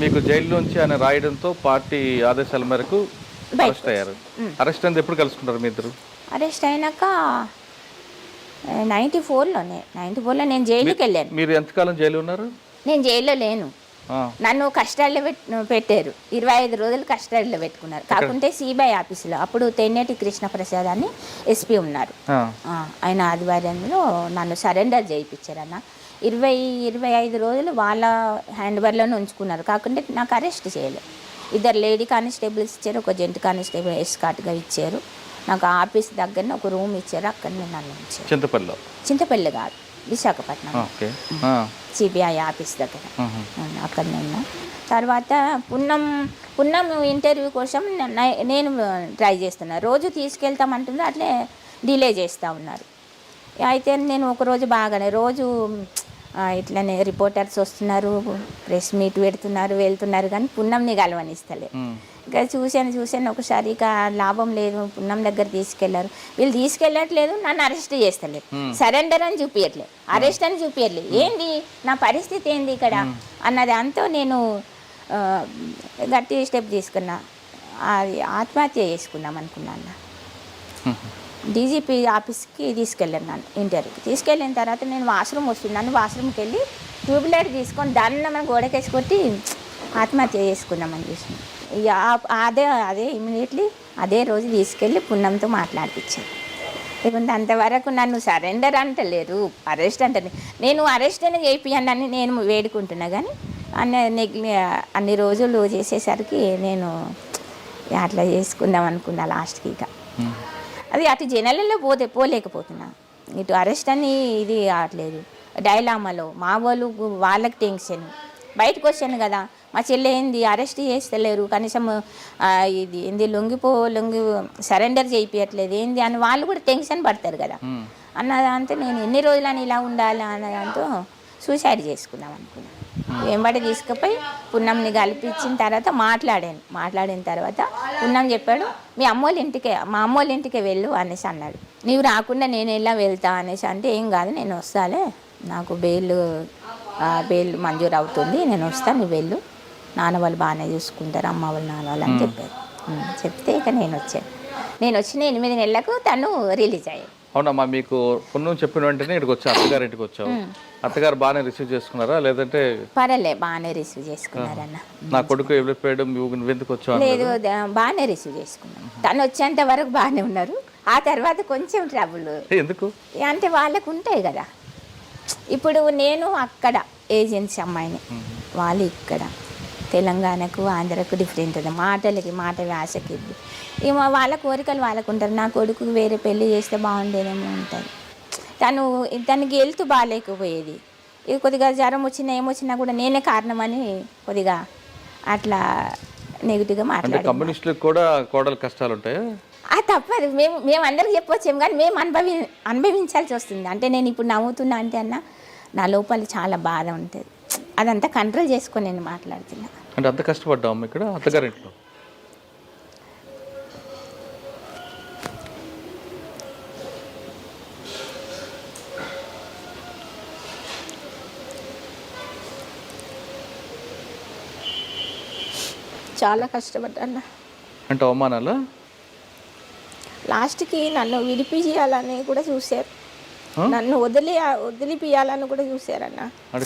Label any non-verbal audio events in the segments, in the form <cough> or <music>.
మీకు జైలు నుంచి ఆయన రాయడంతో పార్టీ ఆదేశాల మేరకు అరెస్ట్ అయ్యారు. అరెస్ట్ అనేది ఎప్పుడు కలుసుకుంటారు మీ ఇద్దరు? అరెస్ట్ అయినాక నైంటీ ఫోర్లోనే నైంటీ ఫోర్లో నేను జైలుకి వెళ్ళాను. మీరు ఎంతకాలం జైలు ఉన్నారు? నేను జైల్లో లేను. నన్ను కష్టాల్లో పెట్ పెట్టారు. ఇరవై ఐదు రోజులు కష్టాల్లో పెట్టుకున్నారు. కాకుంటే సిబిఐ ఆఫీసులో. అప్పుడు తెన్నేటి కృష్ణప్రసాద్ అని ఎస్పీ ఉన్నారు. ఆయన ఆదివారంలో నన్ను సరెండర్ చేయించారన్న. ఇరవై ఇరవై ఐదు రోజులు వాళ్ళ హ్యాండ్ ఓవర్లోనే ఉంచుకున్నారు. కాకుంటే నాకు అరెస్ట్ చేయలేదు ఇద్దరు లేడీ కానిస్టేబుల్స్ ఇచ్చారు ఒక జెంట్ కానిస్టేబుల్ ఎస్కాట్గా ఇచ్చారు. నాకు ఆఫీస్ దగ్గరనే ఒక రూమ్ ఇచ్చారు అక్కడనే నన్ను ఉంచారు. చింతపల్లిలో? చింతపల్లి కాదు విశాఖపట్నం సిబిఐ ఆఫీస్ దగ్గర. అక్కడనే ఉన్నా. తర్వాత పున్నం పున్నం ఇంటర్వ్యూ కోసం నేను ట్రై చేస్తున్నా. రోజు తీసుకెళ్తామంటుంది అట్లే డిలే చేస్తూ ఉన్నారు. అయితే నేను ఒక రోజు బాగానే రోజు ఇట్లనే రిపోర్టర్స్ వస్తున్నారు ప్రెస్ మీట్ పెడుతున్నారు వెళ్తున్నారు కానీ పున్నంని కలవనిస్తలే ఉమ్. ఇంకా చూశాను చూశాను ఒకసారి ఇక లాభం లేదు పున్నం దగ్గర తీసుకెళ్ళారు. వీళ్ళు తీసుకెళ్ళట్లేదు నన్ను అరెస్ట్ చేస్తలేదు సరెండర్ అని చూపించట్లేదు అరెస్ట్ అని చూపించట్లేదు ఏంది? నా పరిస్థితి ఏంది ఇక్కడ? అన్నది అంతా నేను గట్టి స్టెప్ తీసుకున్నా. అది ఆత్మహత్య చేసుకుందాం అనుకున్నాను డీజీపీ ఆఫీస్కి తీసుకెళ్ళాను నన్ను ఇంటర్వ్యూకి. తీసుకెళ్ళిన తర్వాత నేను వాష్రూమ్ వస్తున్నాను వాష్రూమ్కి వెళ్ళి ట్యూబ్లైట్ తీసుకొని దాన్ని మనం గోడకేసి కొట్టి ఆత్మహత్య చేసుకున్నామని చూసి ఇక అదే అదే ఇమీడియట్లీ అదే రోజు తీసుకెళ్ళి పున్నంతో మాట్లాడిపించాను. లేకుంటే అంతవరకు నన్ను సరెండర్ అంటలేరు అరెస్ట్ అంటలే. నేను అరెస్ట్ అయినా చేయిపియండి అని నేను వేడుకుంటున్నా కానీ అన్ని నెగ్లి అన్ని రోజులు చేసేసరికి నేను అట్లా చేసుకుందాం అనుకున్నా లాస్ట్కి ఇక. అది అటు జనాలలో పోతే పోలేకపోతున్నా. ఇటు అరెస్ట్ అని ఇది కావట్లేదు డైలామాలో మా వాళ్ళు వాళ్ళకి టెన్షన్. బయటకు వచ్చాను కదా మా చెల్లె ఏంది అరెస్ట్ చేస్తలేరు కనీసం ఇది ఏంది లొంగిపో లొంగి సరెండర్ చేయియట్లేదు ఏంది అని వాళ్ళు కూడా టెన్షన్ పడతారు కదా. అన్నదంతా నేను ఎన్ని రోజులని ఇలా ఉండాలి అన్నదాంతో సూసైడ్ చేసుకుందాం అనుకున్నాను వెంబడి తీసుకుపోయి పున్నంని కలిపించిన తర్వాత మాట్లాడాను. మాట్లాడిన తర్వాత పున్నం చెప్పాడు మీ అమ్మోళ్ళ ఇంటికే మా అమ్మోళ్ళ ఇంటికే వెళ్ళు అనేసి అన్నాడు. నీవు రాకుండా నేను ఎలా వెళ్తా అనేసి అంటే ఏం కాదు నేను వస్తాలే. నాకు బెయిల్ బెయిల్ మంజూరు అవుతుంది నేను వస్తాను నువ్వు వెళ్ళు. నాన్న వాళ్ళు బాగానే చూసుకుంటారు అమ్మ వాళ్ళు నాన్న వాళ్ళు అని చెప్పారు. చెప్తే ఇక నేను వచ్చాను. నేను వచ్చిన ఎనిమిది నెలలకు తను రిలీజ్ అయ్యాడు. అవునమ్మా మీకు పున్నం చెప్పిన వెంటనే ఇక్కడికి వచ్చా అత్తగారి ఇంటికి వచ్చావు. అత్తగారు బాగానే రిసీవ్ చేసుకున్నారా? లేదంటే పర్వాలే బాగానే రిసీవ్ చేసుకున్నారన్న. నా కొడుకు వెళ్ళిపోయాడు ఎందుకు వచ్చావు లేదు బాగానే రిసీవ్ చేసుకున్నాం. తను వచ్చేంత వరకు బాగానే ఉన్నారు. ఆ తర్వాత కొంచెం ట్రబుల్ ఎందుకు? అంటే వాళ్ళకు ఉంటాయి కదా. ఇప్పుడు నేను అక్కడ ఏజెన్సీ అమ్మాయిని. వాళ్ళు ఇక్కడ. తెలంగాణకు ఆంధ్రకు డిఫరెంట్ ఉంది మాటలకి మాట వ్యాసకి. ఏమో వాళ్ళ కోరికలు వాళ్ళకు ఉంటారు నా కొడుకు వేరే పెళ్ళి చేస్తే బాగుండేదేమో ఉంటుంది తను తనకి హెల్త్ బాగాలేకపోయేది ఇది కొద్దిగా జ్వరం వచ్చినా ఏమొచ్చినా కూడా నేనే కారణమని కొద్దిగా అట్లా నెగిటివ్గా కమ్యూనిస్టులకు కూడా కోడలు కష్టాలు ఉంటాయా ఆ తప్పదు. మేము మేము అందరికి చెప్పొచ్చేం కానీ మేము అనుభవి అనుభవించాల్సి వస్తుంది. అంటే నేను ఇప్పుడు నవ్వుతున్నా అంటే అన్న నా లోపల చాలా బాధ ఉంటుంది. అదంతా కంట్రోల్ చేసుకొని నేను మాట్లాడుతున్నా. అంటే అంత కష్టపడ్డాము ఇక్కడ చాలా కష్టపడ్డా అంటే అవమానాలా? లాస్ట్కి నన్ను విడిపించాలని కూడా చూశారు? నన్ను వదిలి వదిలిపియాలని కూడా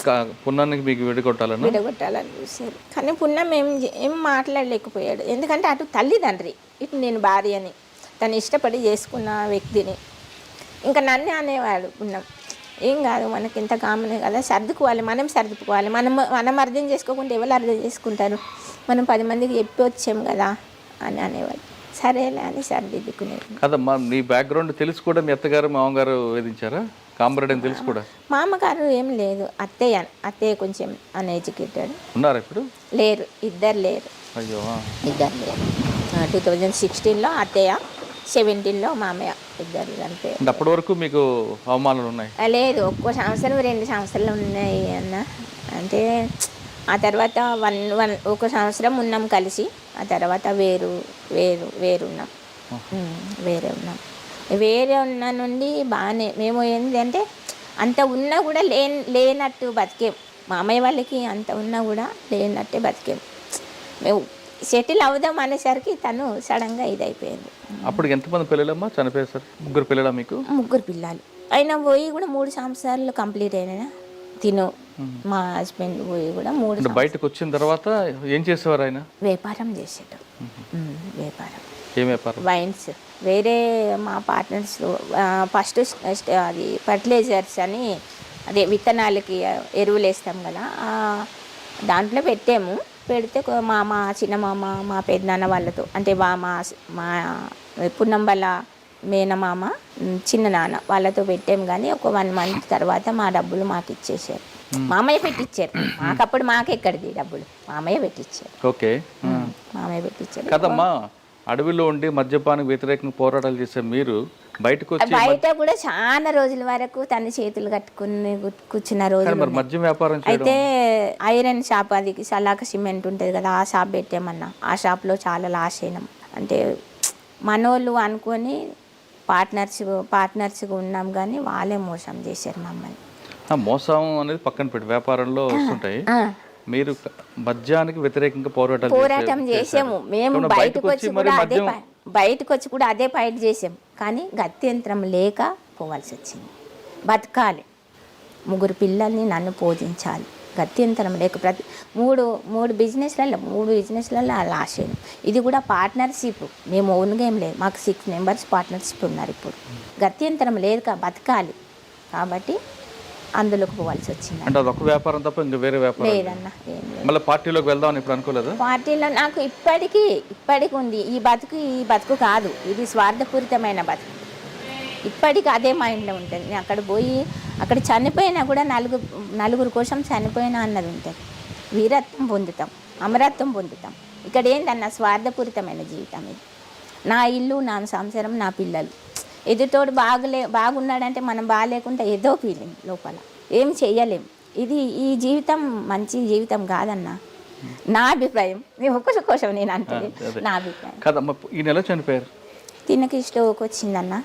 కా- పున్నానికి మీకు విడగొట్టాలన్నా? విడగొట్టాలని చూశారు. కానీ పున్నం ఏం ఏం మాట్లాడలేకపోయాడు. ఎందుకంటే అటు తల్లిదండ్రి ఇటు నేను భార్యని తను ఇష్టపడి చేసుకున్న వ్యక్తిని. ఇంకా నన్నే అనేవాడు పున్నం. ఏం కాదు మనకి ఇంత కామనే కదా సర్దుకోవాలి మనం సర్దుకోవాలి. మనం మనం అర్థం చేసుకోకుండా ఎవరు అర్థం చేసుకుంటారు? మనం పది మందికి చెప్పి వచ్చాం కదా అని అనేవాడు. సరేలే అని సర్దిద్దుకునేది కదమ్మా నీ బ్యాక్గ్రౌండ్ తెలిసి కూడా మీ అత్తగారు మామగారు వేధించారా? కాంబరెడ్ అని తెలిసి కూడా. మా అమ్మగారు ఏం లేదు. అత్తయ్య అత్తయ్య కొంచెం అన్ఎడ్యుకేటెడ్ ఉన్నారా ఇప్పుడు? లేరు. ఇద్దరు లేరు. అయ్యో. ఇద్దరు లేరు. టూ థౌజండ్ సిక్స్టీన్లో అత్తయ్య సెవెంటీన్లో మామయ్య ఇద్దరు అంటే అప్పటి వరకు మీకు అవమానాలు ఉన్నాయి? లేదు. ఒక్కో సంవత్సరం రెండు సంవత్సరాలు ఉన్నాయి అన్న. అంటే ఆ తర్వాత వన్ వన్ ఒక సంవత్సరం ఉన్నాం కలిసి. ఆ తర్వాత వేరు వేరు వేరు ఉన్నాం. ఉమ్, వేరే ఉన్నాం. వేరే ఉన్న నుండి బాగానే మేము ఏంటంటే అంత ఉన్నా కూడా లేన్ లేనట్టు బతికే. మా అమ్మాయి వాళ్ళకి అంత ఉన్నా కూడా లేనట్టే బతికాము మేము సెటిల్ అవుదాం అనేసరికి తను సడన్గా ఇదైపోయింది. అప్పుడు ఎంతమంది పిల్లలమ్మా చనిపోయేసారు ముగ్గురు పిల్లలా మీకు? ముగ్గురు పిల్లలు. అయినా పోయి కూడా మూడు సంవత్సరాలు కంప్లీట్ అయినా తిను. మా హస్బెండ్ పోయి కూడా మూడు బయటకు వచ్చిన తర్వాత ఏం చేసేవారు ఆయన? వ్యాపారం చేసేట వ్యాపారం. ఏం వ్యాపారం? వైన్స్. వేరే మా పార్ట్నర్స్ ఫస్ట్ అది ఫర్టిలైజర్స్ అని అదే విత్తనాలకి ఎరువులు వేస్తాం కదా దాంట్లో పెట్టాము. పెడితే మా మా చిన్న మామ మా పెద్దనాన్న వాళ్ళతో అంటే మా మా పున్నం వాళ్ళ మేనమామ చిన్న నాన్న వాళ్ళతో పెట్టాము కానీ ఒక వన్ మంత్ తర్వాత మా డబ్బులు మాకు ఇచ్చేసారు మామయ్య పెట్టించారు మాకప్పుడు మాకెక్కడిది డబ్బులు? మామయ్య పెట్టించారు ఓకే. మామయ్య పెట్టించారు కదమ్మా అడవిలో ఉండి మద్యపానికి వ్యతిరేకంగా పోరాటాలు చేసే మీరు బయటకు బయట కూడా చాలా రోజుల వరకు తన చేతులు కట్టుకుని కూర్చున్న రోజులు మరి మద్యం వ్యాపారం అయితే ఐరన్ షాప్ అది సలాక సిమెంట్ ఉంటుంది కదా ఆ షాప్ పెట్టామన్నా. ఆ షాప్లో చాలా లాస్ అయినాం. అంటే మనోళ్ళు అనుకొని పార్ట్నర్స్ పార్ట్నర్స్గా ఉన్నాం కానీ వాళ్ళే మోసం చేశారు మమ్మల్ని. మోసం అనేది పక్కన పెట్టి వ్యాపారంలో వస్తుంటాయి. మీరు మద్యానికి వ్యతిరేకంగా పోరాటం చేసే- చేసాము మేము బయటకు వచ్చి కూడా అదే బయటకు వచ్చి కూడా అదే ఫైట్ చేసాం కానీ గత్యంతరం లేక పోవాల్సి వచ్చింది. బతకాలి. ముగ్గురు పిల్లల్ని నన్ను పోషించాలి గత్యంతరం లేక ప్రతి మూడు మూడు బిజినెస్లలో మూడు బిజినెస్లలో లాస్ అయ్యాను ఇది కూడా పార్ట్నర్షిప్. మేము ఓన్గా ఏం లేదు. మాకు సిక్స్ మెంబర్స్ పార్ట్నర్షిప్ ఉన్నారు ఇప్పుడు. గత్యంతరం లేదు కా బతకాలి. కాబట్టి అందులోకి పోవాల్సి వచ్చింది. అంటే అదొక వ్యాపారం తప్ప ఇంకా వేరే వ్యాపారం లేదన్నా మళ్ళీ పార్టీలోకి వెళ్దామని ఇప్పుడు అనుకోలేదా? పార్టీలో నాకు ఇప్పటికీ ఇప్పటికి ఉంది. ఈ బతుకు ఈ బతుకు కాదు. ఇది స్వార్థపూరితమైన బతుకు. ఇప్పటికి అదే మైండ్లో ఉంటుంది. నేను అక్కడ పోయి అక్కడ చనిపోయినా కూడా నలుగురు నలుగురు కోసం చనిపోయినా అన్నది ఉంటుంది. వీరత్వం పొందుతాం అమరత్వం పొందుతాం. ఇక్కడ ఏంటన్న స్వార్థపూరితమైన జీవితం ఇది. నా ఇల్లు నా సంసారం నా పిల్లలు. ఎదుటోడు బాగులే బాగున్నాడంటే మనం బాగాలేకుండా ఏదో ఫీలింగ్ లోపల. ఏం చెయ్యలేం. ఇది ఈ జీవితం మంచి జీవితం కాదన్న. నా అభిప్రాయం. నేను ఒక్కరి కోసం నేను అంటే. నా అభిప్రాయం. కదమ్మా ఈ నెల చనిపోయారు. తినకి స్ట్రోక్ వచ్చిందన్న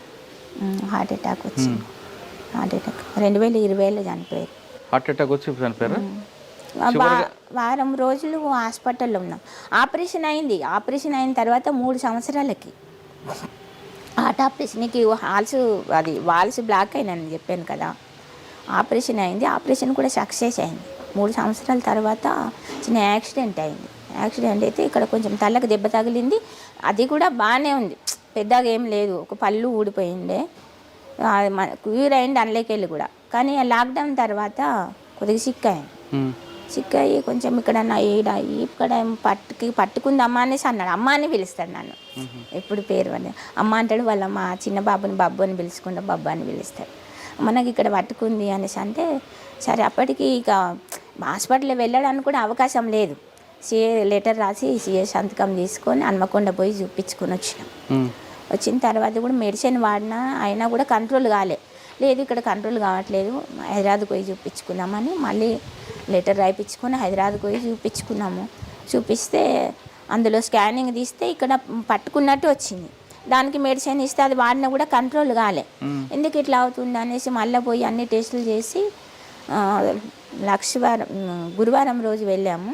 హార్ట్ అటాక్ వచ్చింది. Heart attack. రెండు వేల ఇరవైలో చనిపోయారు. హార్ట్ అటాక్ వచ్చి చనిపోయారా? వారం రోజులు హాస్పిటల్లో ఉన్నాం. ఆపరేషన్ అయింది. ఆపరేషన్ అయిన తర్వాత మూడు సంవత్సరాలకి. హార్ట్ ఆపరేషన్కి హాల్స్ అది వాల్స్ బ్లాక్ అయినాయని చెప్పాను కదా. ఆపరేషన్ అయింది. ఆపరేషన్ కూడా సక్సెస్ అయింది. మూడు సంవత్సరాల తర్వాత చిన్న యాక్సిడెంట్ అయింది. యాక్సిడెంట్ అయితే ఇక్కడ కొంచెం తలకు దెబ్బ తగిలింది. అది కూడా బాగానే ఉంది. పెద్దగా ఏం లేదు. ఒక పళ్ళు ఊడిపోయిండే. క్యూర్ అయింది అందులోకెళ్ళి కూడా. కానీ లాక్డౌన్ తర్వాత కొద్దిగా సిక్ అయింది. సిక్ అయ్యి కొంచెం ఇక్కడ నా ఈడ ఇక్కడ పట్టుకి పట్టుకుందమ్మా అనేసి అన్నాడు. అమ్మ అని పిలుస్తాడు నన్ను. ఎప్పుడు పేరు అని అమ్మ అంటాడు వాళ్ళ మా చిన్న బాబుని బాబు అని పిలుచుకుంటా బాబు అని పిలుస్తాడు. మనకి ఇక్కడ పట్టుకుంది అనేసి అంటే సరే అప్పటికి ఇక హాస్పిటల్ వెళ్ళడానికి కూడా అవకాశం లేదు. సిఏ లెటర్ రాసి సిఏ సంతకం తీసుకొని హన్మకొండ పోయి చూపించుకొని వచ్చినాం. వచ్చిన తర్వాత కూడా మెడిసిన్ వాడినా అయినా కూడా కంట్రోల్ కాలే. లేదు ఇక్కడ కంట్రోల్ కావట్లేదు హైదరాబాద్కి పోయి చూపించుకున్నామని మళ్ళీ లెటర్ రాయిపించుకొని హైదరాబాద్కి పోయి చూపించుకున్నాము. చూపిస్తే అందులో స్కానింగ్ తీస్తే ఇక్కడ పట్టుకున్నట్టు వచ్చింది. దానికి మెడిసిన్ ఇస్తే అది వాడినా కూడా కంట్రోల్ కాలే. ఎందుకు ఇట్లా అవుతుంది అనేసి మళ్ళీ పోయి అన్ని టెస్టులు చేసి లక్షవారం గురువారం రోజు వెళ్ళాము.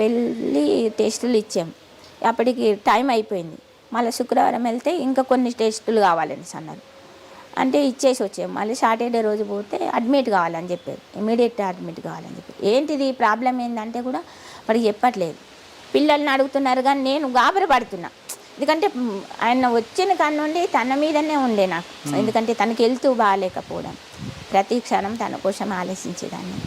వెళ్ళి టెస్టులు ఇచ్చాము. అప్పటికి టైం అయిపోయింది. మళ్ళీ శుక్రవారం వెళ్తే ఇంకా కొన్ని టెస్టులు కావాలని అన్నారు అంటే ఇచ్చేసి వచ్చాము. మళ్ళీ సాటర్డే రోజు పోతే అడ్మిట్ కావాలని చెప్పారు. ఇమీడియట్ అడ్మిట్ కావాలని చెప్పారు. ఏంటిది ప్రాబ్లం ఏంటంటే కూడా వాడికి చెప్పట్లేదు. పిల్లల్ని అడుగుతున్నారు కానీ నేను గాబర పడుతున్నా. ఎందుకంటే ఆయన వచ్చిన కాడ నుండి తన మీదనే ఉండే నాకు. ఎందుకంటే తనకి వెళ్తూ బాగాలేకపోవడం. ప్రతి క్షణం తన కోసం ఆలోచించేదాన్ని.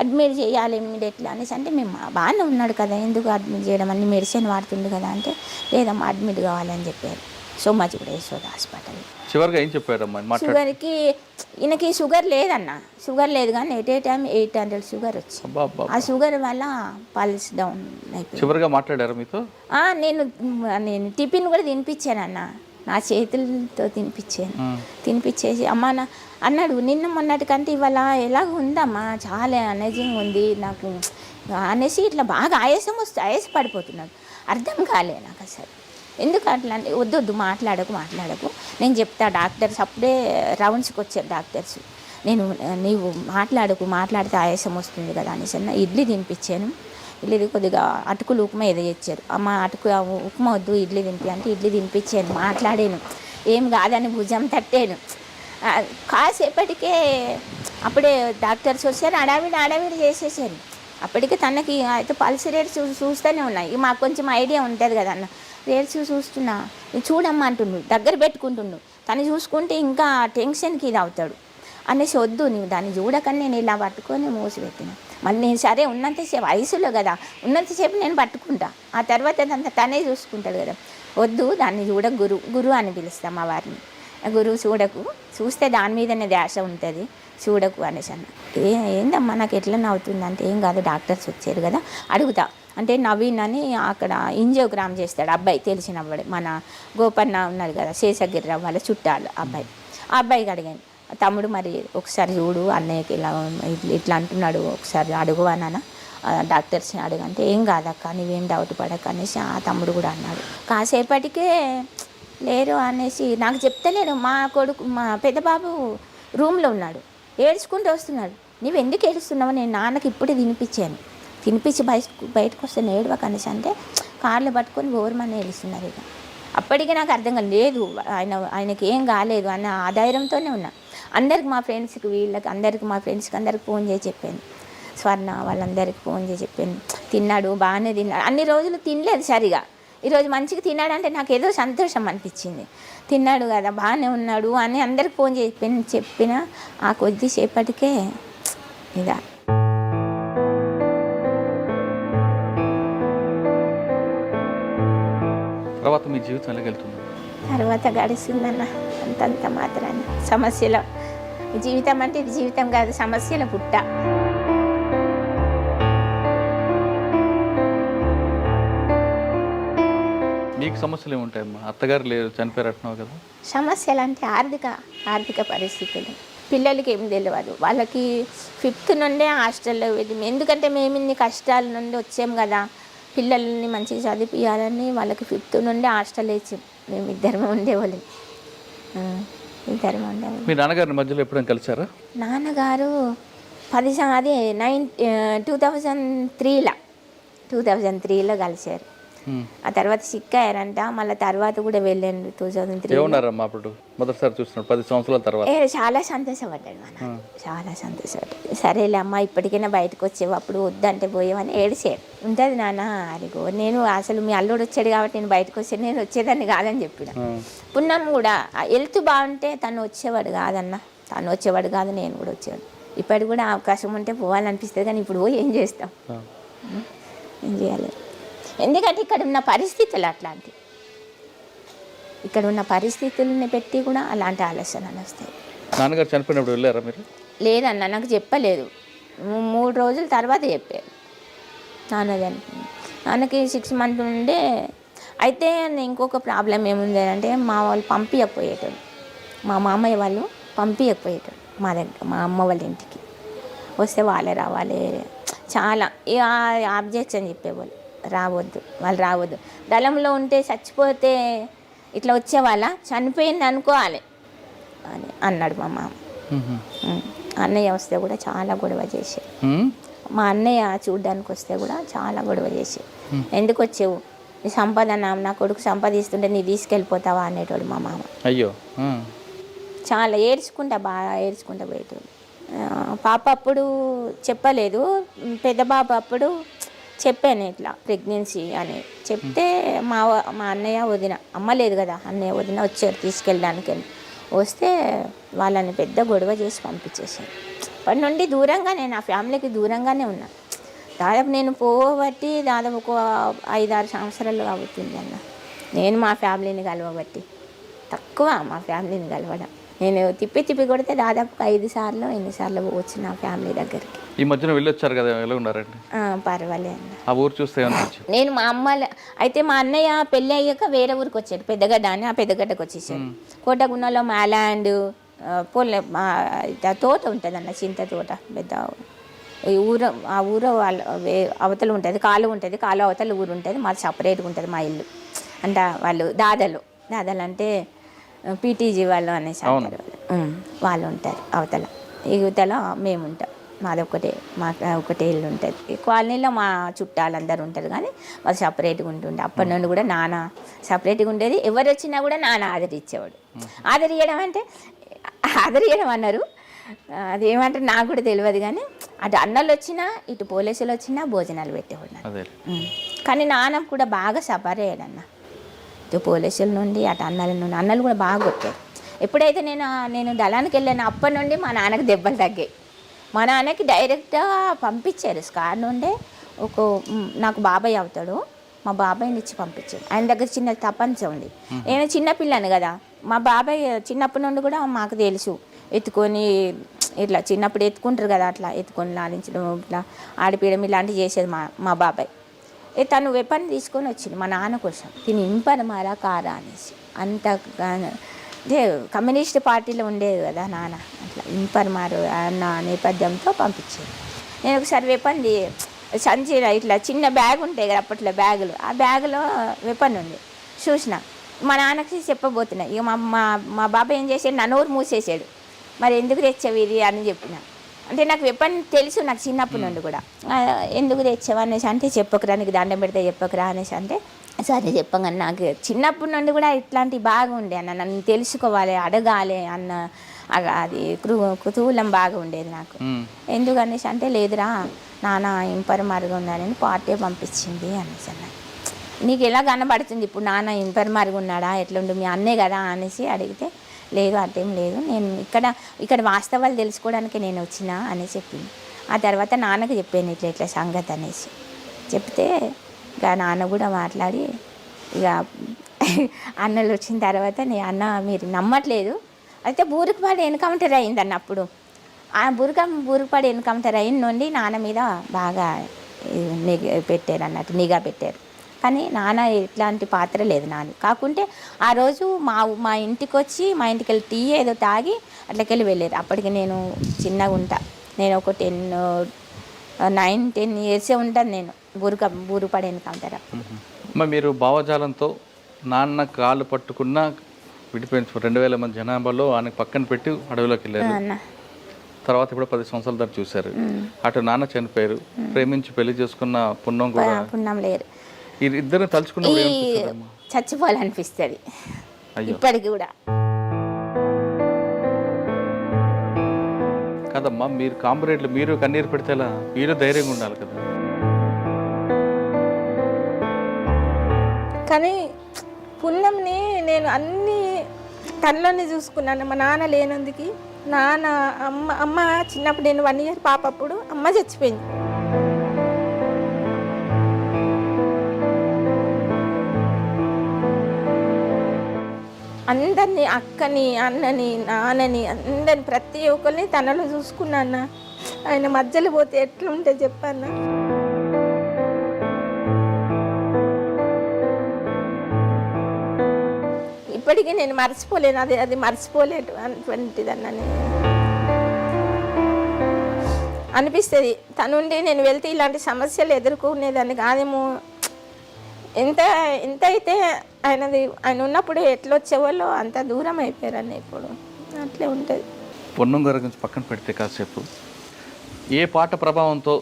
అడ్మిట్ చేయాలి ఇమ్మీడియట్లీ అనేసి అంటే మేము బాగానే ఉన్నాడు కదా ఎందుకు అడ్మిట్ చేయడం? అన్ని మెడిసిన్ వాడుతుండు కదా అంటే లేదమ్మా అడ్మిట్ కావాలని చెప్పారు. సో మచ్ కూడా యశోద హాస్పిటల్. చివరిగా ఏం చెప్పారమ్మా? షుగర్కి ఈయనకి షుగర్ లేదన్న. షుగర్ లేదు కానీ at a time eight hundred sugar వచ్చింది ఆ షుగర్ వల్ల పల్స్ డౌన్ అయిపోయింది. చివరిగా మాట్లాడారా మీతో? నేను నేను టిఫిన్ కూడా తినిపించానన్న. నా చేతులతో తినిపించాను. తినిపించేసి అమ్మ నా అన్నాడు నిన్న మొన్నటి కంటే ఇవాళ ఎలాగ ఉందమ్మా? చాలా అనేజింగ్ ఉంది. నాకు అనేసి ఇట్లా బాగా ఆయాసం వస్తే ఆయాస పడిపోతున్నాడు. అర్థం కాలే నాకు అసలు. ఎందుకు అట్లా అంటే వద్దు వద్దు మాట్లాడకు మాట్లాడకు. నేను చెప్తా డాక్టర్స్ అప్పుడే రౌండ్స్కి వచ్చారు డాక్టర్స్. నేను నీవు మాట్లాడకు మాట్లాడితే ఆయాసం వస్తుంది కదా అనేసి అన్న ఇడ్లీ తినిపించాను. ఇడ్లీ కొద్దిగా అటుకులు ఉప్మా ఏదో ఇచ్చారు అమ్మ అటుకు ఉప్మా వద్దు ఇడ్లీ తినిపి అంటే ఇడ్లీ తినిపించాను మాట్లాడాను. ఏం కాదని భుజం తట్టాను. కాసేపటికే అప్పుడే డాక్టర్స్ వచ్చారు అడావిడి అడావిడి చేసేసారు. అప్పటికి తనకి అయితే పల్స్ రేట్స్ చూస్తూనే ఉన్నాయి మాకు కొంచెం ఐడియా ఉంటుంది కదా అన్న. రేట్స్ చూస్తున్నా. చూడమ్మా అంటుండు దగ్గర పెట్టుకుంటుండు. తను చూసుకుంటే ఇంకా టెన్షన్కి ఇది అవుతాడు. అనేసి వద్దు నువ్వు దాన్ని చూడకని నేను ఇలా పట్టుకొని మూసిపెట్టిన. మళ్ళీ నేను సరే ఉన్నంతసేపు వయసులో కదా ఉన్నంతసేపు నేను పట్టుకుంటా. ఆ తర్వాత అదంతా తనే చూసుకుంటాడు కదా. వద్దు దాన్ని చూడ గురు గురు అని పిలుస్తాం ఆ వారిని. గురువు చూడకు. చూస్తే దాని మీదనే ధ్యాస ఉంటుంది. చూడకు అనేసి అన్న. ఏ ఏందమ్మా నాకు ఎట్లా నవ్వుతుంది అంటే ఏం కాదు డాక్టర్స్ వచ్చారు కదా అడుగుతా. అంటే నవీన్ అని అక్కడ ఇంజియోగ్రామ్ చేస్తాడు అబ్బాయి తెలిసిన అబ్బాయి మన గోపన్న ఉన్నాడు కదా శేషగిరిరావు వాళ్ళ చుట్టాలు అబ్బాయి. ఆ అబ్బాయికి అడిగాను. తమ్ముడు మరి ఒకసారి చూడు అన్నయ్యకి ఇలా ఇట్లా ఇట్లా అంటున్నాడు ఒకసారి అడుగు నాన్న డాక్టర్స్ని అడగంటే ఏం కాదక్క నీవేం డౌట్ పడక అనేసి ఆ తమ్ముడు కూడా అన్నాడు. కాసేపటికే లేరు అనేసి నాకు చెప్తలేడు మా కొడుకు మా పెద్దబాబు రూమ్లో ఉన్నాడు ఏడ్చుకుంటూ వస్తున్నాడు. నువ్వు ఎందుకు ఏడుస్తున్నావు? నేను నాన్నకి ఇప్పుడే తినిపించాను. తినిపించి బయట బయటకు వస్తే ఏడవక అనేసి అంటే కార్లు పట్టుకొని ఓరమని ఏడుస్తున్నారు ఇక. అప్పటికి నాకు అర్థం కాలేదు లేదు ఆయన ఆయనకి ఏం కాలేదు అన్న ఆ ధైర్యంతోనే ఉన్నా. అందరికి మా ఫ్రెండ్స్కి వీళ్ళకి అందరికి మా ఫ్రెండ్స్కి అందరికి ఫోన్ చేసి చెప్పాను స్వర్ణ వాళ్ళందరికి ఫోన్ చేసి చెప్పాను తిన్నాడు బాగానే తిన్నాడు. అన్ని రోజులు తినలేదు సరిగా. ఈరోజు మంచిగా తిన్నాడంటే నాకు ఏదో సంతోషం అనిపించింది. తిన్నాడు కదా బాగానే ఉన్నాడు అని అందరికి ఫోన్ చేసి చెప్పిన చెప్పిన ఆ కొద్దిసేపటికే ఇదా తర్వాత మీ జీవితం ఎలాగెళ్తుంది? తర్వాత గడిచిందన్న అంతంత మాత్రాన్ని. సమస్యల జీవితం అంటే ఇది జీవితం కాదు సమస్యల పుట్ట మీకు సమస్యలు ఏముంటాయమ్మా అత్తగారు లేరు చనిపోయారు అంటున్నావు కదా సమస్యలు అంటే ఆర్థిక ఆర్థిక పరిస్థితులు పిల్లలకి ఏం తెలియదు వాళ్ళకి ఫిఫ్త్ నుండే హాస్టల్లో వెళ్ళి ఎందుకంటే మేము ఇన్ని కష్టాల నుండి వచ్చాం కదా పిల్లల్ని మంచిగా చదివించాలని వాళ్ళకి ఫిఫ్త్ నుండే హాస్టల్ ఇచ్చాం మేము ఇద్దరమే ఉండేవాళ్ళం ఆ, ఇద్దరమే ఉండేవాళ్ళం మీ నాన్నగారిని మధ్యలో ఎప్పుడైనా కలిసారా? నాన్నగారు పది అదే నైన్ టూ థౌజండ్ త్రీలో. టూ థౌజండ్ త్రీలో కలిశారు. ఆ తర్వాత సిక్ అయ్యారంట. మళ్ళీ తర్వాత కూడా వెళ్ళాను టూ థౌజండ్ త్రీ ఏమన్నారమ్మా అప్పుడు? మొదటిసారి చూస్తున్నాడు పది సంవత్సరాల తర్వాత. ఏ చాలా సంతోషపడ్డాడు మా నాన్న. చాలా సంతోషపడ్డాడు. సరేలే అమ్మ ఇప్పటికైనా బయటకు వచ్చేవు? అప్పుడు వద్దంటే పోయేవని ఏడిసాడు ఉంటుంది నాన్న అదిగో నేను అసలు మీ అల్లుడు వచ్చాడు కాబట్టి నేను బయటకు వచ్చాను. నేను వచ్చేదాన్ని కాదని చెప్పిన. ఆ. పున్నం కూడా హెల్త్ బాగుంటే తను వచ్చేవాడు కాదన్న. తను వచ్చేవాడు కాదు నేను కూడా వచ్చేవాడు ఇప్పటికి కూడా అవకాశం ఉంటే పోవాలనిపిస్తుంది కానీ ఇప్పుడు పోయి ఏం చేస్తాం. ఏం చేయాలి? ఎందుకంటే ఇక్కడ ఉన్న పరిస్థితులు అట్లాంటి. ఇక్కడ ఉన్న పరిస్థితుల్ని పెట్టి కూడా అలాంటి ఆలోచనలు వస్తాయి. నాన్నగారు చనిపోయినప్పుడు వెళ్ళారా మీరు? లేదన్న నాకు చెప్పలేదు. మూడు రోజుల తర్వాత చెప్పారు. నాన్న చనిపోయింది. నాన్నకి సిక్స్ మంత్ ఉండే. అయితే ఇంకొక ప్రాబ్లం ఏముంది అంటే మా వాళ్ళు పంపించకపోయేటోళ్ళు మా మామయ్య వాళ్ళు పంపించకపోయేటోళ్ళు మా దగ్గర మా అమ్మ వాళ్ళ ఇంటికి. వస్తే వాళ్ళే రావాలి. చాలా ఆబ్జెక్షన్ చెప్పేవాళ్ళు. రావద్దు వాళ్ళు రావద్దు. దళంలో ఉంటే చచ్చిపోతే ఇట్లా వచ్చేవాళ్ళ? చనిపోయింది అనుకోవాలి అని అన్నాడు మా మామ. అన్నయ్య వస్తే కూడా చాలా గొడవ చేసే? మా అన్నయ్య చూడ్డానికి వస్తే కూడా చాలా గొడవ చేసే. ఎందుకు వచ్చేవు? నీ సంపాదన నా కొడుకు సంపాదిస్తుంటే నీ తీసుకెళ్ళిపోతావా అనేటోడు మా మామ. అయ్యో. చాలా ఏడ్చుకుంటా బాగా ఏడ్చుకుంటా పోయేటోడు పాప అప్పుడు చెప్పలేదు పెద్ద బాబు అప్పుడు చెప్పాను ఇట్లా ప్రెగ్నెన్సీ అని. చెప్తే మా మా అన్నయ్య వదిన అమ్మ లేదు కదా అన్నయ్య వదిన వచ్చారు తీసుకెళ్ళడానికి వస్తే వాళ్ళని పెద్ద గొడవ చేసి పంపించేసాను అప్పటి నుండి దూరంగానే నా ఫ్యామిలీకి దూరంగానే ఉన్నా. దాదాపు నేను పోబట్టి దాదాపు ఒక ఐదారు సంవత్సరాలు అవుతుంది అన్న. నేను మా ఫ్యామిలీని కలవబట్టి. తక్కువ మా ఫ్యామిలీని కలవడం. నేను తిప్పి తిప్పి కొడితే దాదాపు ఐదు సార్లు ఎన్నిసార్లు పోవచ్చు నా ఫ్యామిలీ దగ్గరికి. ఈ మధ్యన వెళ్ళొచ్చారు కదా ఎలా ఉన్నారండి? ఆ, పర్వాలే అన్న ఆ ఊరు చూస్తే నేను మా అమ్మ అయితే మా అన్నయ్య పెళ్ళి అయ్యాక వేరే ఊరికి వచ్చాడు పెద్దగడ్డ అని ఆ పెద్దగడ్డకు వచ్చేసాడు. కోటగున్నలో మా ల్యాండ్ పొల మా ఇట్లా తోట ఉంటుంది అన్న చింత తోట పెద్ద ఈ ఊరు ఆ ఊరు అవతల ఉంటుంది కాలు ఉంటుంది కాలు అవతల ఊరు ఉంటుంది మాది సపరేట్గా ఉంటుంది మా ఇల్లు. అంటే వాళ్ళు దాదలు. దాదలు అంటే పీటీజీ వాళ్ళు అనేసి అంటారు. వాళ్ళు. వాళ్ళు ఉంటారు అవతల. యువతలో మేము ఉంటాం. మాది ఒకటే మాకు ఒకటే ఇల్లు ఉంటుంది. ఈ కాలనీలో మా చుట్టాలందరూ ఉంటారు కానీ మాది సపరేట్గా ఉంటుండే అప్పటి నుండి కూడా నాన్న సపరేట్గా ఉండేది. ఎవరు వచ్చినా కూడా నాన్న ఆదరించేవాడు. ఆదరియడం అంటే ఆదరియడం అన్నారు. అది ఏమంటారు నాకు కూడా తెలియదు కానీ అటు అన్నలు వచ్చినా ఇటు పోలీసులు వచ్చినా భోజనాలు పెట్టేవాడు. కానీ నాన్న కూడా బాగా సఫర్ ఇటు పోలీసుల నుండి అటు అన్నల నుండి. అన్నలు కూడా బాగా కొట్టారు. ఎప్పుడైతే నేను నేను దళానికి వెళ్ళాను అప్పటి నుండి మా నాన్నకి దెబ్బలు తగ్గాయి. మా నాన్నకి డైరెక్ట్గా పంపించారు. స్కార్ నుండే ఒక నాకు బాబాయ్ అవుతాడు. మా బాబాయ్ని ఇచ్చి పంపించాడు ఆయన దగ్గర చిన్న తపంచ ఉంది. నేను చిన్న పిల్లని కదా. మా బాబాయ్ చిన్నప్పటి నుండి కూడా మాకు తెలుసు. ఎత్తుకొని ఇట్లా చిన్నప్పుడు ఎత్తుకుంటారు కదా అట్లా ఎత్తుకొని లాలించడం ఇట్లా ఆడిపీయడం ఇలాంటివి చేసేది మా మా బాబాయ్. ఏ తను వెపన్ తీసుకొని వచ్చింది మా నాన్న కోసం. తిని ఇంపను మారా కారా అనేసి. అంత అంటే కమ్యూనిస్ట్ పార్టీలో ఉండేది కదా నాన్న. అట్లా ఇంపరమారు అన్న నేపథ్యంతో పంపించేది. నేను ఒకసారి వెపన్ సంచి ఇట్లా చిన్న బ్యాగ్ ఉంటాయి కదా అప్పట్లో బ్యాగులు ఆ బ్యాగులో వెపన్ ఉంది. చూసిన. మా నాన్నకి చెప్పబోతున్నా. ఇక మా మా బాబాయ్ ఏం చేసాడు? నా నోరు మూసేసాడు. మరి ఎందుకు తెచ్చావు ఇది అని చెప్పిన. అంటే నాకు వెపన్ తెలుసు నాకు చిన్నప్పటి నుండి కూడా. ఎందుకు తెచ్చావు అనేసి అంటే చెప్పకురా నీకు దండం పెడితే చెప్పకురా అనేసి అంటే సరే చెప్పగానే నాకు చిన్నప్పటి నుండి కూడా ఇట్లాంటివి బాగుండే అన్న నన్ను తెలుసుకోవాలి అడగాలి అన్న అది కుతూహలం బాగా ఉండేది నాకు. ఎందుకు అనేసి అంటే లేదురా నాన్న ఇంపరమారుగా ఉన్నాడని పార్టీ పంపించింది అనేసి అన్నాడు నీకు ఎలా కనబడుతుంది? ఇప్పుడు నాన్న ఇంపరమారుగా ఉన్నాడా? ఎట్లుండు? మీ అన్నే కదా అనేసి అడిగితే లేదు అదేం లేదు. నేను ఇక్కడ ఇక్కడ వాస్తవాలు తెలుసుకోవడానికి నేను వచ్చిన అని చెప్పింది. ఆ తర్వాత నాన్నకు చెప్పాను ఇట్లా ఇట్లా సంగతి అనేసి. చెప్తే ఇక నాన్న కూడా మాట్లాడి ఇక అన్నలు వచ్చిన తర్వాత నీ అన్న మీరు నమ్మట్లేదు. అయితే బూరుకుపాడు ఎన్కౌంటర్ అయింది అన్న అప్పుడు. ఆ బురక బురుకుపాడు ఎన్కౌంటర్ అయిన నుండి నాన్న మీద బాగా పెట్టారు అన్నట్టు నిఘా పెట్టారు. కానీ నాన్న ఇట్లాంటి పాత్ర లేదు నాన్న కాకుంటే ఆ రోజు మా మా ఇంటికి వచ్చి మా ఇంటికి వెళ్ళి టీ ఏదో తాగి అట్లకెళ్ళి వెళ్ళారు అప్పటికి నేను చిన్నగా ఉంటా. నేను ఒక టెన్ నైన్ టెన్ ఇయర్సే ఉంటాను నేను. బురుక బురుపడి ఎన్కౌంటర్ ఉమ్. అమ్మ మీరు భావజాలంతో నాన్న కాళ్ళు పట్టుకున్న విడిపోయిన రెండు వేల మంది జనాభాలో ఆయనకు పక్కన పెట్టి అడవిలోకి వెళ్ళారు. తర్వాత ఇప్పుడు పది సంవత్సరాల దాకా చూశారు. అటు నాన్న చనిపోయారు. ప్రేమించి పెళ్ళి చేసుకున్న పుణ్యం కూడా పుణ్యం లేరు ఇద్దరు ఏమనిపిస్తుందమ్మా? చచ్చిపోవాలనిపిస్తుంది. ఇప్పటికి కూడా. కదమ్మా మీరు కాంపరేట్లు మీరు కన్నీరు పెడితే ఎలా మీరు ధైర్యంగా ఉండాలి కదా. కానీ పుణ్యంని నేను అన్ని కళ్ళని చూసుకున్నాను. మా నాన్న లేనందుకు నాన్న అమ్మ అమ్మ చిన్నప్పుడు నేను వన్ ఇయర్ పాప అప్పుడు అమ్మ చచ్చిపోయింది. అందరినీ అక్కని అన్నని నాన్నని అందరిని ప్రతి ఒక్కరిని తనలో చూసుకున్నాను? ఆయన మధ్యలో పోతే ఎట్లుంటే చెప్పన్నా? ఇప్పటికీ నేను మర్చిపోలేను. అది అది మర్చిపోలేటు నేను అనిపిస్తుంది. తనుండి నేను వెళ్తే ఇలాంటి సమస్యలు ఎదుర్కొనేదాన్ని కాదేమో. ఎంత ఎంత అయితే ఆయనది ఆయన ఉన్నప్పుడు ఎట్లా వచ్చేవాళ్ళో అంత దూరం అయిపోయారన్న ఇప్పుడు. అట్లే ఉంటుంది. పొన్నం గారి గురించి పక్కన పెడితే కాసేపు. ఏ పాట ప్రభావంతో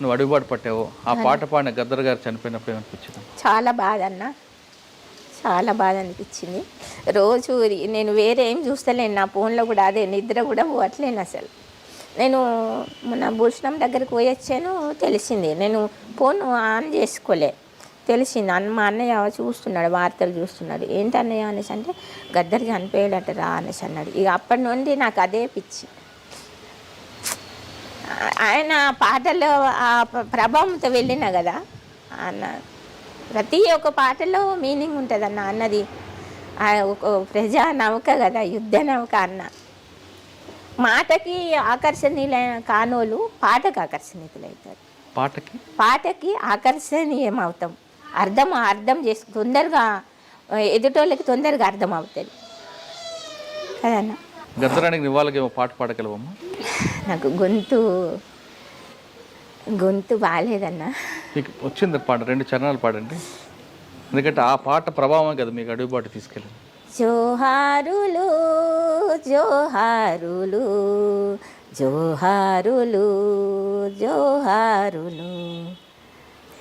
నువ్వు అడుగుబాటు పట్టావో ఆ పాట పాడిన గద్దర్ గారు చనిపోయినప్పుడు ఏమనిపించింది? చాలా బాధ అన్న. చాలా బాధ అనిపించింది. రోజు నేను వేరే ఏం చూస్తలేను. నా ఫోన్లో కూడా అదే నిద్ర కూడా పోవట్లేను అసలు. నేను మొన్న భూషణం దగ్గరికి పోయి వచ్చాను తెలిసింది. నేను ఫోన్ ఆన్ చేసుకోలే. తెలిసింది. అన్న మా అన్నయ్య చూస్తున్నాడు? వార్తలు చూస్తున్నాడు. ఏంటి అన్నయ్య అనేసి అంటే గద్దర్ చనిపోయాడట రా అనేసి అన్నాడు. ఇక అప్పటి నుండి నాకు అదే పిచ్చి. ఆయన పాటలో ఆ ప్ర- ప్రభావంతో వెళ్ళిన కదా? అన్న ప్రతి ఒక్క పాటలో మీనింగ్ ఉంటుంది అన్న అన్నది ఒక ప్రజా నౌక కదా యుద్ధ నౌక అన్న. మాటకి ఆకర్షణీయులైన కానోలు పాటకు ఆకర్షణీయులవుతారు పాటకి? పాటకి ఆకర్షణీయం అవుతాం అర్థం అర్థం చేసు తొందరగా ఎదుటోళ్ళకి తొందరగా అర్థం అవుతుంది. కదన్న గద్దరానికి నివాళకి ఏమో పాట పాడగలవమ్మా? నాకు గొంతు గొంతు బాగాలేదన్నా మీకు వచ్చింది పాట రెండు చరణాలు పాడండి. ఎందుకంటే ఆ పాట ప్రభావం కదా మీకు అడుగుబాటు తీసుకెళ్ళింది. జోహారులు జోహారులు జోహారులు జోహారులు.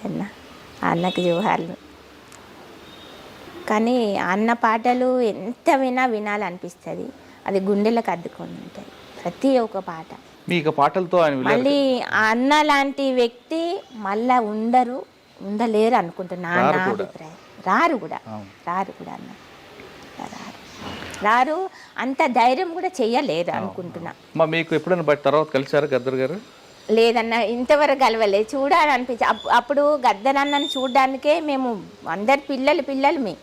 అన్న అన్నకి జోహార్లు. కానీ అన్న పాటలు ఎంత వినా వినాలనిపిస్తుంది. అది గుండెలకు అద్దుకొని ఉంటుంది ప్రతి ఒక్క పాట. మీకు పాటలతో మళ్ళీ అన్న లాంటి వ్యక్తి మళ్ళా ఉండరు ఉండలేరు అనుకుంటున్నా నా రారు కూడా. అభిప్రాయం. రారు కూడా. రారు కూడా అన్న. రారు. రారు అంత ధైర్యం కూడా చెయ్యలేరు అనుకుంటున్నా. మీకు ఎప్పుడైనా తర్వాత కలిసారా గద్దర్ గారు? లేదన్న ఇంతవరకు కలవలేదు చూడాలనిపించి అప్- అప్పుడు గద్దరన్నని చూడడానికే మేము అందరు పిల్లలు పిల్లలు మీ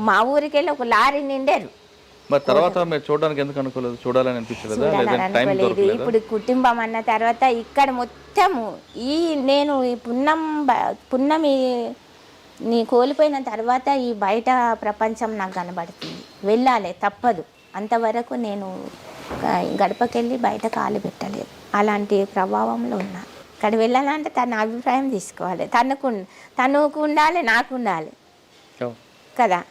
మా ఊరికి వెళ్ళి ఒక లారీ నిండారు. మరి తర్వాత మీరు చూడడానికి ఎందుకు అనుకోలేదు? చూడాలని అనిపించలేదా? ఇప్పుడు కుటుంబం అన్న తర్వాత ఇక్కడ మొత్తము ఈ నేను ఈ పున్నం పున్నమి నీ కోల్పోయిన తర్వాత ఈ బయట ప్రపంచం నాకు కనబడుతుంది. వెళ్ళాలి తప్పదు. అంతవరకు నేను గడపకెళ్ళి బయట కాలు పెట్టలేదు. అలాంటి ప్రభావంలో ఉన్నా. ఇక్కడ వెళ్ళాలంటే తన అభిప్రాయం తీసుకోవాలి. తనకు తనకు ఉండాలి నాకు ఉండాలి. కదా?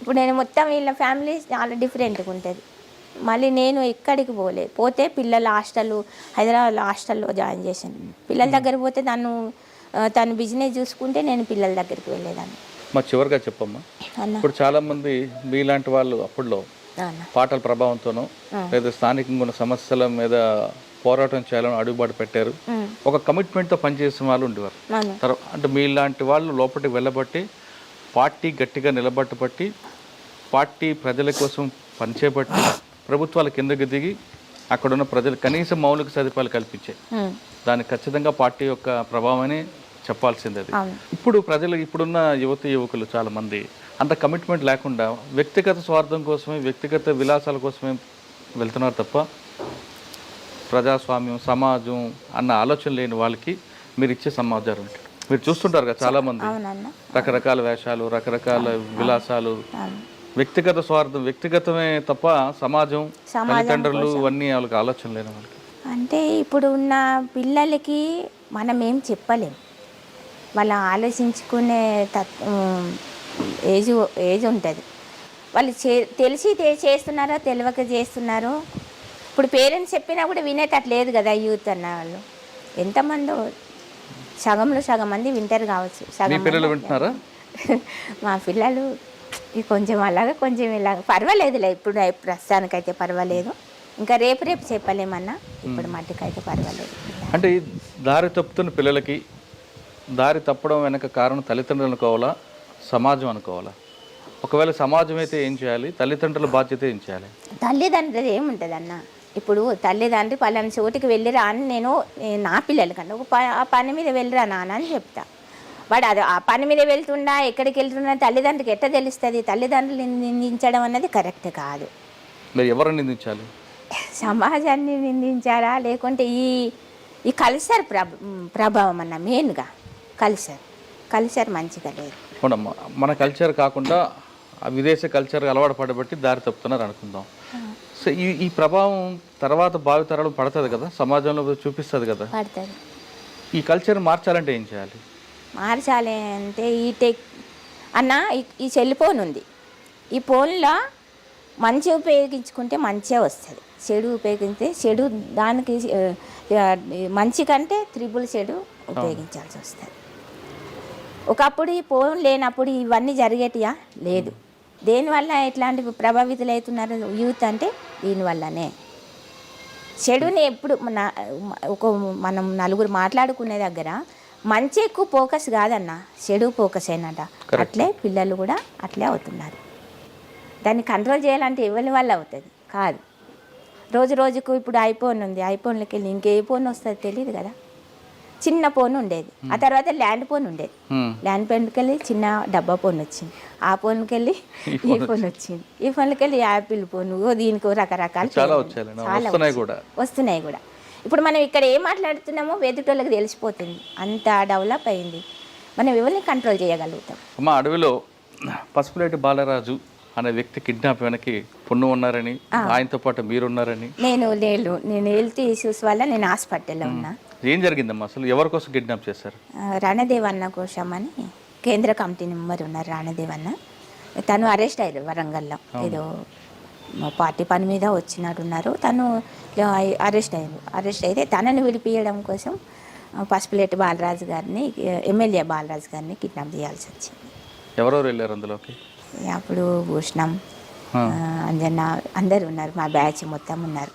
ఇప్పుడు నేను మొత్తం వీళ్ళ ఫ్యామిలీ చాలా డిఫరెంట్గా ఉంటుంది. మళ్ళీ నేను ఎక్కడికి పోలే. పోతే పిల్లల హాస్టల్ హైదరాబాద్లో హాస్టల్లో జాయిన్ చేశాను. పిల్లల దగ్గర పోతే తను తను బిజినెస్ చూసుకుంటే నేను పిల్లల దగ్గరికి వెళ్ళేదాన్ని. మా చివరిగా చెప్పమ్మా. ఇప్పుడు చాలా మంది మీలాంటి వాళ్ళు అప్పుడులో అన్న పాటల ప్రభావంతోనో లేదా స్థానికంగా ఉన్న సమస్యల మీద పోరాటం చేయాలని అడుగుబాటు పెట్టారు. ఒక కమిట్మెంట్తో పనిచేసిన వాళ్ళు ఉండేవారు. తర్వాత అంటే మీలాంటి వాళ్ళు లోపలికి వెళ్ళబట్టి పార్టీ గట్టిగా నిలబట్టబట్టి పార్టీ ప్రజల కోసం పనిచేపట్టి ప్రభుత్వాల కిందకి దిగి అక్కడున్న ప్రజలు కనీసం మౌలిక సదుపాయాలు కల్పించాయి దానికి ఖచ్చితంగా పార్టీ యొక్క ప్రభావమని చెప్పాల్సింది అది. ఇప్పుడు ప్రజలు ఇప్పుడున్న యువతి యువకులు చాలా మంది అంత కమిట్మెంట్ లేకుండా వ్యక్తిగత స్వార్థం కోసమే వ్యక్తిగత విలాసాల కోసమే వెళ్తున్నారు తప్ప ప్రజాస్వామ్యం సమాజం అన్న ఆలోచన లేని వాళ్ళకి మీరు ఇచ్చే సమాచారం? మీరు చూస్తుంటారు కదా చాలా మంది అవునన్న. రకరకాల వేషాలు రకరకాల విలాసాలు. వ్యక్తిగత స్వార్థం వ్యక్తిగతమే తప్ప సమాజం తల్లిదండ్రులు ఇవన్నీ వాళ్ళకి ఆలోచన లేని వాళ్ళకి. అంటే ఇప్పుడు ఉన్న పిల్లలకి మనం ఏం చెప్పలేం. వాళ్ళు ఆలోచించుకునే తత్ ఉమ్, ఏజ్ ఏజ్ ఉంటుంది. వాళ్ళు చే తెలిసి చేస్తున్నారో తెలియక చేస్తున్నారో ఇప్పుడు పేరెంట్స్ చెప్పినా కూడా వినేటట్టు లేదు కదా యూత్ అన్న వాళ్ళు. ఎంతమందో సగంలో సగం మంది వింటారు కావచ్చు. సగం పిల్లలు వింటున్నారా? <laughs> మా పిల్లలు కొంచెం అలాగా కొంచెం ఇలాగ పర్వాలేదులే. ఇప్పుడు ప్రస్తుతానికైతే పర్వాలేదు. ఇంకా రేపు రేపు చెప్పలేమన్నా. ఇప్పుడు మట్టికైతే పర్వాలేదు. అంటే దారి తప్పుతున్న పిల్లలకి దారి తప్పడం వెనక కారణం తల్లిదండ్రులు అనుకోవాలా? సమాజం అనుకోవాలా? ఒకవేళ సమాజం అయితే ఏం చేయాలి? తల్లిదండ్రుల బాధ్యత ఏం చేయాలి? తల్లిదండ్రులు ఏముంటుంది అన్న ఇప్పుడు తల్లిదండ్రి పలానా చోటికి వెళ్ళిరా అని నేను నా పిల్లలకన్నా ఒక ప- ఆ పని మీద వెళ్ళిరా నాన్న అని చెప్తా. వాడు అది ఆ పని మీద వెళ్తుండా ఎక్కడికి వెళ్తున్నా తల్లిదండ్రికి ఎట్ట తెలుస్తుంది? తల్లిదండ్రులు నిందించడం అన్నది కరెక్ట్ కాదు. మరి ఎవరు నిందించాలి? సమాజాన్ని నిందించారా లేకుంటే ఈ ఈ కల్చర్ ప్రభ ప్రభావం అన్న మెయిన్గా కల్చర్ కల్చర్ మంచిగా లేదు. అవునమ్మా మన కల్చర్ కాకుండా ఆ విదేశీ కల్చర్ అలవాటు పడబట్టి దారి తప్పుతున్నారు అనుకుందాం. సో ఈ ఈ ప్రభావం తర్వాత భావితరాలు పడుతుంది కదా? సమాజంలో చూపిస్తుంది కదా? ఈ కల్చర్ మార్చాలంటే ఏం చేయాలి? మార్చాలి అంటే ఈ టెక్ అన్న ఈ- ఈ సెల్ ఫోన్ ఉంది. ఈ ఫోన్లో మంచి ఉపయోగించుకుంటే మంచిగా వస్తుంది. చెడు ఉపయోగిస్తే చెడు దానికి మంచి కంటే త్రిబుల్ చెడు ఉపయోగించాల్సి వస్తుంది. ఒకప్పుడు ఈ ఫోన్ లేనప్పుడు ఇవన్నీ జరిగేటియా? లేదు. దేనివల్ల ఎట్లాంటి ప్రభావితులు అవుతున్నారు యూత్ అంటే దీనివల్లనే చెడుని ఎప్పుడు మన ఒక మనం నలుగురు మాట్లాడుకునే దగ్గర మంచి ఎక్కువ ఫోకస్ కాదన్న చెడు ఫోకస్ అయినట. అట్లే పిల్లలు కూడా అట్లే అవుతున్నారు. దాన్ని కంట్రోల్ చేయాలంటే ఎవరి వల్ల అవుతుంది? కాదు. రోజు రోజుకు ఇప్పుడు ఐఫోన్ ఉంది. ఐఫోన్లోకి వెళ్ళి ఇంకే ఫోన్ వస్తుంది తెలియదు కదా. చిన్న ఫోన్ ఉండేది. ఆ తర్వాత ల్యాండ్ ఫోన్ ఉండేది. హ్మ్. ల్యాండ్ ఫోన్కి వెళ్ళి చిన్న డబ్బా ఫోన్ వచ్చింది. ఆ ఫోన్కి వెళ్ళి ఈ ఫోన్ వచ్చింది. ఈ ఫోన్కి వెళ్ళి యాపిల్ ఫోన్ దీనికో రకరకాల చాలా వస్తున్నాయి. కూడా. వస్తున్నాయి కూడా. ఇప్పుడు మనం ఇక్కడ ఏం మాట్లాడుతున్నామో వెదుటోళ్ళకి తెలిసిపోతుంది. అంత డెవలప్ అయింది. మనం ఎవరిని కంట్రోల్ చేయగలుగుతాం? అమ్మ అడవిలో పసుపులేటి బాలరాజు అనే వ్యక్తి కిడ్నాప్ వెనక్కి పున్ను ఉన్నారని ఆయనతో పాటు మీరున్నారని. నేను లేను నేను హెల్త్ ఇష్యూస్ వల్ల నేను హాస్పిటల్లో ఉన్నా. ఏం జరిగిందమ్మా? అసలు ఎవరి కోసం కిడ్నాప్ చేశారు? ఆ, రణదేవన్న కోసం అని కేంద్ర కమిటీ మెంబర్ ఉన్నారు రణదేవన్న. తను అరెస్ట్ అయ్యారు వరంగల్లో. ఏదో మా పార్టీ పని మీద వచ్చినట్టున్నారు. తను అరెస్ట్ అయ్యారు. అరెస్ట్ అయితే తనని విడిపించడం కోసం పసుపులేటి బాలరాజు గారిని ఎమ్మెల్యే బాలరాజు గారిని కిడ్నాప్ చేయాల్సి వచ్చింది. ఎవరెవరు వెళ్ళారు అందులోకి? అప్పుడు భూషణం అంజన్న అందరు ఉన్నారు మా బ్యాచ్ మొత్తం ఉన్నారు.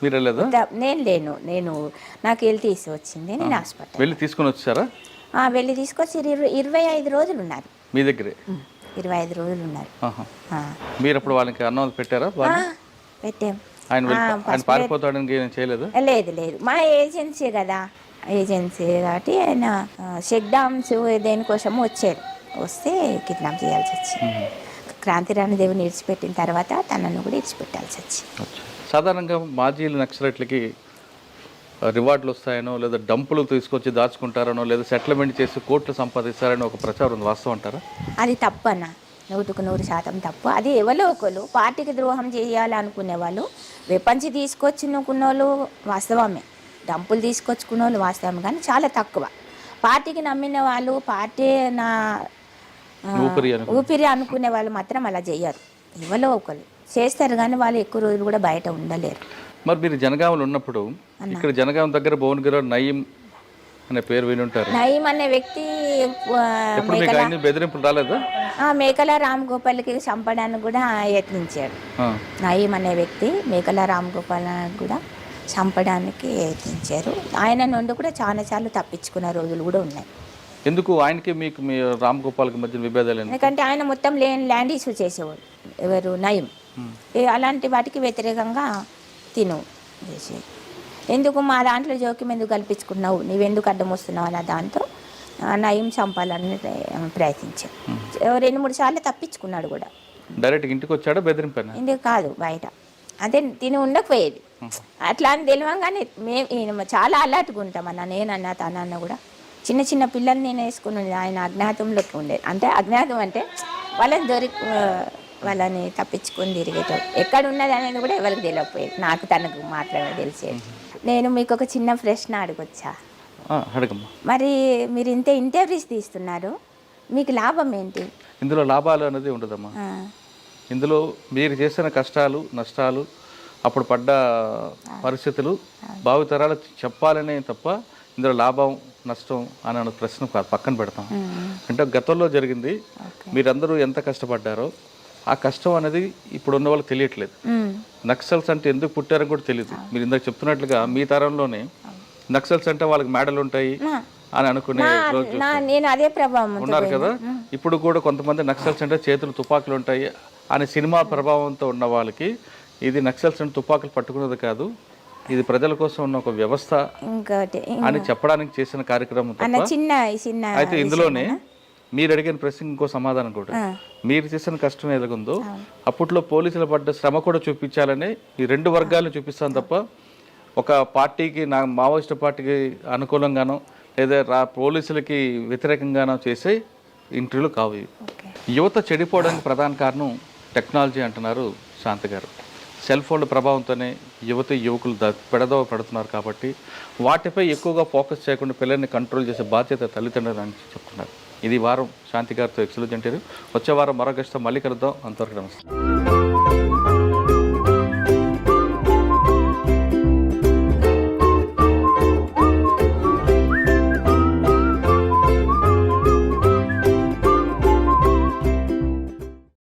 నేను లేను నేను నాకు వెళ్ళి తీసి వచ్చింది నేను హాస్పిటల్. వెళ్ళి తీసుకొని వచ్చారా? ఆ, వెళ్ళి తీసుకొచ్చి ఇరవై ఐదు రోజులు ఉన్నారు. మీ దగ్గరే? ఇరవై ఐదు రోజులు ఉన్నారు. మీరు అప్పుడు వాళ్ళకి అన్నం పెట్టారా పెట్టాం. ఆయన ఆయన పారిపోతాడని చేయలేదు? లేదు లేదు. మా ఏజెన్సీ కదా ఏజెన్సీ కాబట్టి ఆయన ఆ, చెక్ డామ్స్ దేనికోసం వచ్చారు. వస్తే కిడ్నాప్ చేయాల్సి వచ్చింది. క్రాంతిరాణి దేవుని విడిచిపెట్టిన తర్వాత తనను కూడా విడిచిపెట్టాల్సి వచ్చింది. అచ్చా. సాధారణంగా మాజీ నక్సలైట్లకి రివార్డులు వస్తాయనో లేదా డంపులు తీసుకొచ్చి దాచుకుంటారనో లేదా సెటిల్మెంట్ చేసి కోట్లు సంపాదిస్తారని ఒక ప్రచారం ఉంది. వాస్తవం అంటారా? అది తప్పు అన్న నూటికి నూరు శాతం తప్పు. అది ఎవరో ఒకరు. పార్టీకి ద్రోహం చేయాలనుకునే వాళ్ళు వెపంచి తీసుకొచ్చుకున్న వాళ్ళు వాస్తవమే. డంపులు తీసుకొచ్చుకున్న వాళ్ళు వాస్తవమే కానీ చాలా తక్కువ. పార్టీకి నమ్మిన వాళ్ళు పార్టీ నా ఊపిరి అనుకో ఊపిరి అనుకునే వాళ్ళు మాత్రం అలా చెయ్యరు. ఎవరో ఒకరు. చేస్తారు కానీ వాళ్ళు ఎక్కువ రోజులు కూడా బయట ఉండలేరు. మరి మీరు జనగామలో ఉన్నప్పుడు ఇక్కడ జనగామ దగ్గర భువనగిరిలో నయీం అనే పేరు విని ఉంటారు. నయీం అనే వ్యక్తి బెదిరింపులు రాలేదా? ఆ, మేకల రామ్ గోపాల్కి చంపడానికి కూడా యత్నించాడు. నయీం అనే వ్యక్తి మేకల రామ్ గోపాల్ కూడా చంపడానికి యత్నించారు. ఆయన నుండి కూడా చాలా సార్లు తప్పించుకున్న రోజులు కూడా ఉన్నాయి. ఎందుకు ఆయనకి మీకు మీ రామ్ గోపాల్కి మధ్య విభేదాలు ఎందుకు? ఎందుకంటే ఆయన మొత్తం లేని ల్యాండ్ ఇష్యూ చేసేవాడు ఎవరు నయం. ఏ అలాంటి వాటికి వ్యతిరేకంగా తిను చేసేది. ఎందుకు మా దాంట్లో జోక్యం ఎందుకు కల్పించుకున్నావు? నువ్వెందుకు అడ్డం వస్తున్నావు అన్న దాంతో నయం చంపాలని ప్రయత్నించాడు రెండు మూడు సార్లు తప్పించుకున్నాడు కూడా. డైరెక్ట్ ఇంటికి వచ్చాడా బెదిరింపైనా? ఇందుకు కాదు బయట. అదే తిని ఉండకపోయేది. అట్లా అని తెలియంగానే మేము చాలా అలర్ట్గా ఉంటామన్న నేనన్నా తనన్న కూడా. చిన్న చిన్న పిల్లల్ని నేను వేసుకుని ఉండే ఆయన అజ్ఞాతంలోకి ఉండేది అంటే అజ్ఞాతం అంటే వాళ్ళని దొరికి ఆ, వాళ్ళని తప్పించుకొని తిరిగేటోడు. ఎక్కడ ఉన్నది అనేది కూడా ఎవరికి తెలియకపోయేది. నాకు తనకు మాత్రమే తెలిసేది. నేను మీకు ఒక చిన్న ప్రశ్న అడగొచ్చా? అడగమ్మా. మరి మీరు ఇంత ఇంటర్వ్యూస్ తీస్తున్నారు. మీకు లాభం ఏంటి? ఇందులో లాభాలు అనేది ఉండదమ్మా. ఇందులో మీరు చేసిన కష్టాలు నష్టాలు అప్పుడు పడ్డ పరిస్థితులు భావితరాలు చెప్పాలనే తప్ప ఇందులో లాభం నష్టం అని అన్న ప్రశ్న పక్కన పెడతాం. అంటే గతంలో జరిగింది మీరందరూ ఎంత కష్టపడ్డారో ఆ కష్టం అనేది ఇప్పుడు ఉన్న వాళ్ళకి తెలియట్లేదు. నక్సల్స్ అంటే ఎందుకు పుట్టారని కూడా తెలియదు మీరు ఇందాక చెప్తున్నట్లుగా మీ తరంలోనే నక్సల్స్ అంటే వాళ్ళకి మెడలు ఉంటాయి అని అనుకునే నేను అదే ప్రభావం ఉన్నారు కదా? ఇప్పుడు కూడా కొంతమంది నక్సల్స్ అంటే చేతులు తుపాకులు ఉంటాయి అనే సినిమా ప్రభావంతో ఉన్న వాళ్ళకి ఇది నక్సల్స్ అంటే తుపాకులు పట్టుకున్నది కాదు. ఇది ప్రజల కోసం ఉన్న ఒక వ్యవస్థ ఇంకోటి అని చెప్పడానికి చేసిన కార్యక్రమం అన్న తప్ప చిన్న చిన్న అయితే ఇందులోనే మీరు అడిగిన ప్రశ్న ఇంకో సమాధానం కూడా. మీరు చేసిన కష్టం ఎలాగుందో అప్పట్లో పోలీసులు పడ్డ శ్రమ కూడా చూపించాలని ఈ రెండు వర్గాలను చూపిస్తాను తప్ప ఒక పార్టీకి నా మావోయిస్ట్ పార్టీకి అనుకూలంగానో లేదా రా పోలీసులకి వ్యతిరేకంగానో చేసే ఇంటర్వ్యూలు కావు. యువత చెడిపోవడానికి ప్రధాన కారణం టెక్నాలజీ అంటున్నారు శాంతి గారు. సెల్ ఫోన్ల ప్రభావంతోనే యువతి యువకులు ద పెడదవ పడుతున్నారు కాబట్టి వాటిపై ఎక్కువగా ఫోకస్ చేయకుండా పిల్లల్ని కంట్రోల్ చేసే బాధ్యత తల్లిదండ్రులు అని చెప్తున్నారు. ఇది వారం శాంతి గారితో ఎక్సలెంట్ వచ్చే వారం మరొక మళ్ళీ కలుద్దాం. అంతవరకు నమస్తే.